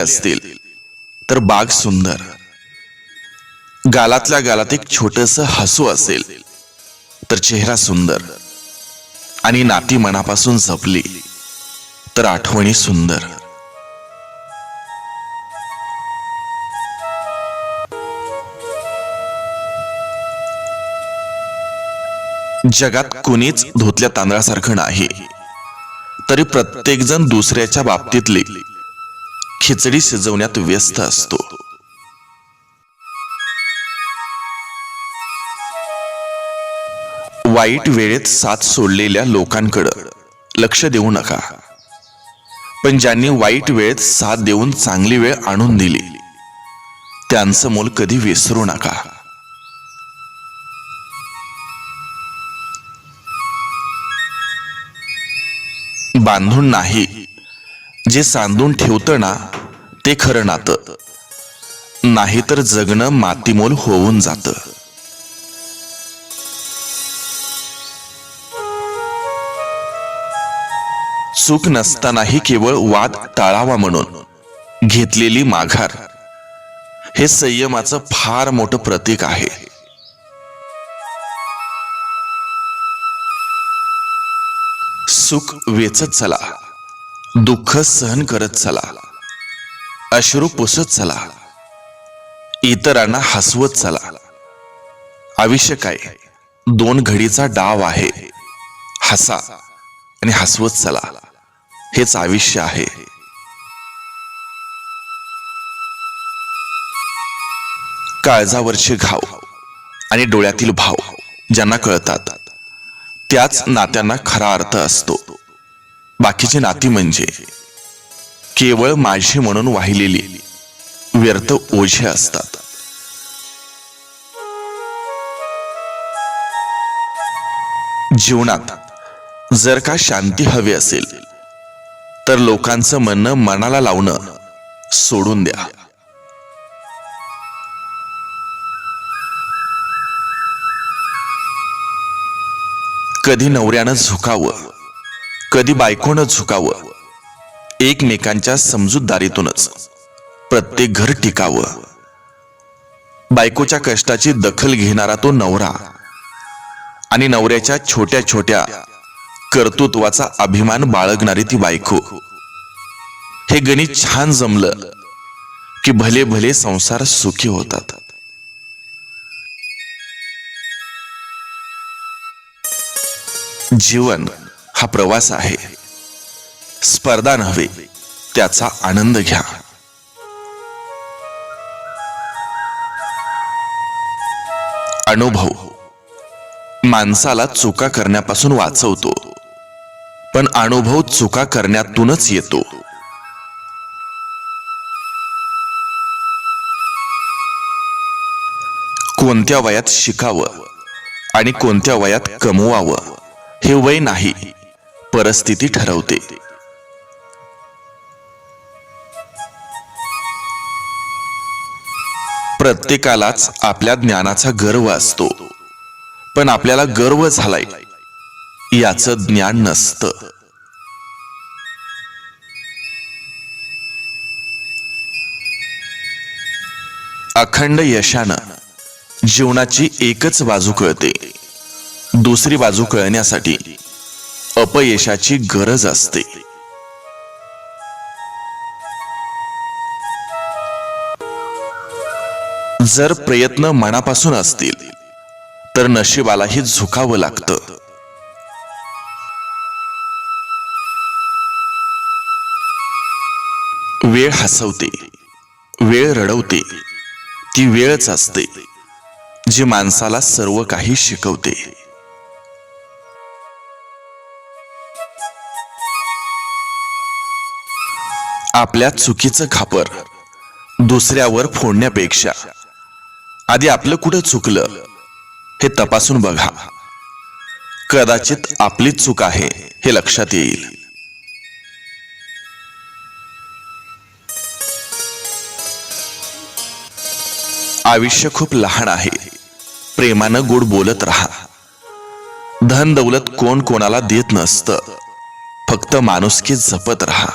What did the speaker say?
असतील तर बाग सुंदर. गालातल्या गालात एक छोटस हसू असेल तर चेहरा सुंदर. आणि नाती मनापासून जपली तर आठवणी सुंदर. जगात कुणीच धुतल्या तांदळासारखं नाही तरी प्रत्येकजण दुसऱ्याच्या बाबतीतली खिचडी शिजवण्यात व्यस्त असतो वाईट वेळेत साथ सोडलेल्या लोकांकडं लक्ष देऊ नका पण ज्यांनी वाईट वेळेत साथ देऊन चांगली वेळ आणून दिली त्यांचं मोल कधी विसरू नका बांधून नाही जे सांधून ठेवतं ना ते खरं नातं. नाहीतर जगणं मातीमोल होऊन जातं. चूक नसतानाही केवळ वाद टाळावा म्हणून घेतलेली माघार हे संयमाचं फार मोठं प्रतीक आहे. सुख वेचत चला दुःख सहन करत चला. अश्रू पुसत चला. इतरांना हसवत चला. आयुष्य काय? दोन घडीचा डाव आहे. हसा आणि हसवत चला. हेच आयुष्य आहे. काळजावरचे घाव आणि डोळ्यातील भाव ज्यांना कळतात त्याच नात्यांना खरा अर्थ असतो. बाकीची नाती म्हणजे केवळ माझी म्हणून वाहिलेली व्यर्थ ओझे असतात. जीवनात जर का शांती हवी असेल तर लोकांचं म्हणणं मनाला लावणं सोडून द्या. कधी नवऱ्यानं झुकावं कधी बायकोनं झुकावं एकमेकांच्या समजूतदारीतूनच. प्रत्येक घर टिकावं. बायकोच्या कष्टाची दखल घेणारा तो नवरा आणि नवऱ्याच्या छोट्या छोट्या कर्तृत्वाचा अभिमान बाळगणारी ती बायको. हे गणित छान जमलं की भले भले संसार सुखी होतात. जीवन हा प्रवास आहे. स्पर्धा नव्हे त्याचा आनंद घ्या. अनुभव. माणसाला चुका करण्यापासून वाचवतो. पण अनुभव चुका करण्यातूनच येतो. कोणत्या वयात शिकावं आणि कोणत्या वयात कमवावं हे वय नाही परिस्थिती ठरवते. प्रत्येकालाच आपल्या ज्ञानाचा गर्व असतो. पण आपल्याला गर्व झालाय. याचं ज्ञान नसतं. अखंड यशानं जीवनाची एकच बाजू कळते. दुसरी बाजू कळण्यासाठी अपयशाची गरज असते. जर प्रयत्न मनापासून असतील तर नशिबालाही झुकावं लागतं. वेळ हसवते वेळ रडवते ती वेळच असते जी माणसाला सर्व काही शिकवते. आपल्या चुकीचं खापर दुसऱ्यावर फोडण्यापेक्षा आधी आपलं कुठं चुकलं हे तपासून बघा. कदाचित आपलीच चूक आहे हे लक्षात येईल. आयुष्य खूप लहान आहे. प्रेमानं गोड बोलत राहा. धन दौलत कोण कोणाला देत नसतं. फक्त माणुसकी जपत राहा.